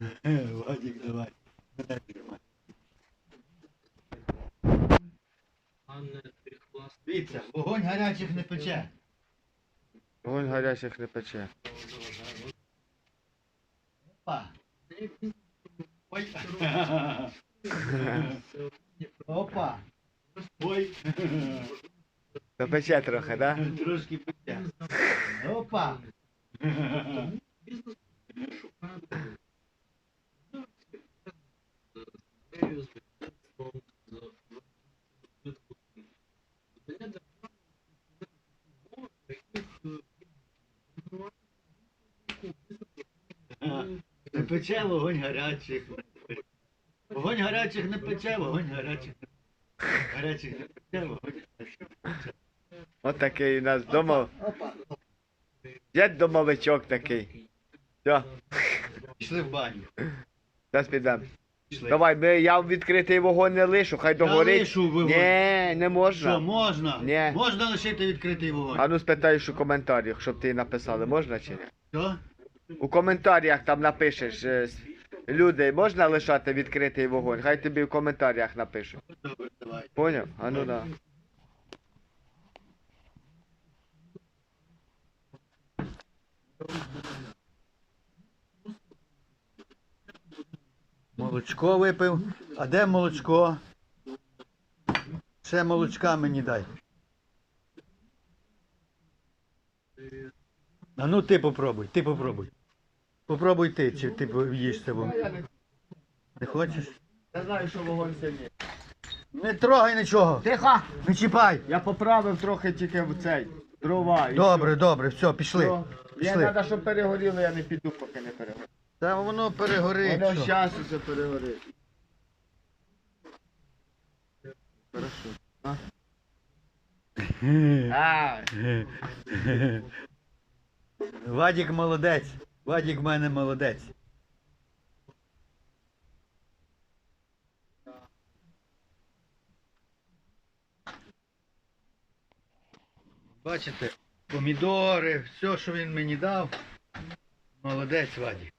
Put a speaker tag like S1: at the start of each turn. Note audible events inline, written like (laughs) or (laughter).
S1: Вадик, давай. Мене тримай. Дивіться, вогонь гарячих не пече.
S2: Вогонь гарячих не пече.
S1: Опа. Ой. Опа. Ой.
S2: То пече трохи, да?
S1: Трошки пече. Опа.
S3: З ідеєю, з розвитком. Видання держави, умов, в яких,
S1: Не пече вогонь гарячих. Вогонь гарячих не пече, вогонь гарячих не гарячих не пече, вогонь гарячих не пече.
S2: От у нас дома. Дід домовичок такий. Все,
S1: Пішли в баню.
S2: зараз підемо. Давай, ми, я відкритий вогонь не лишу, хай
S1: Я
S2: догорить.
S1: лишу вогонь.
S2: Ні, не
S1: Що,
S2: можна.
S1: можна?
S2: Ні.
S1: Можна лишити відкритий вогонь.
S2: А ну спитаєш у коментарях, щоб ти написали, можна чи ні?
S1: Що?
S2: У коментарях там напишеш. е, с- Люди, можна лишати відкритий вогонь? Хай тобі в коментарях напишуть.
S1: Добре, давай.
S2: Поняв? А ну да.
S1: Молочко випив. А де молочко? Ще молочка мені дай. А ну ти попробуй, ти попробуй. Попробуй ти, чи ти їш це. Не хочеш?
S2: Я знаю, що вогонь сильний.
S1: Не трогай нічого.
S2: Тихо!
S1: Не чіпай.
S2: Я поправив трохи тільки в цей дрова. і
S1: Добре, добре, все, пішли.
S2: все. Я
S1: Пішли.
S2: треба, щоб перегоріло, я не піду, поки не перегорить.
S1: Та воно перегорить.
S2: Воно зараз усе перегорить. Хорошо. А? А, (laughs)
S1: Вадік молодець. Вадік в мене молодець. Бачите, помідори, все, що він мені дав. Молодець, Вадік.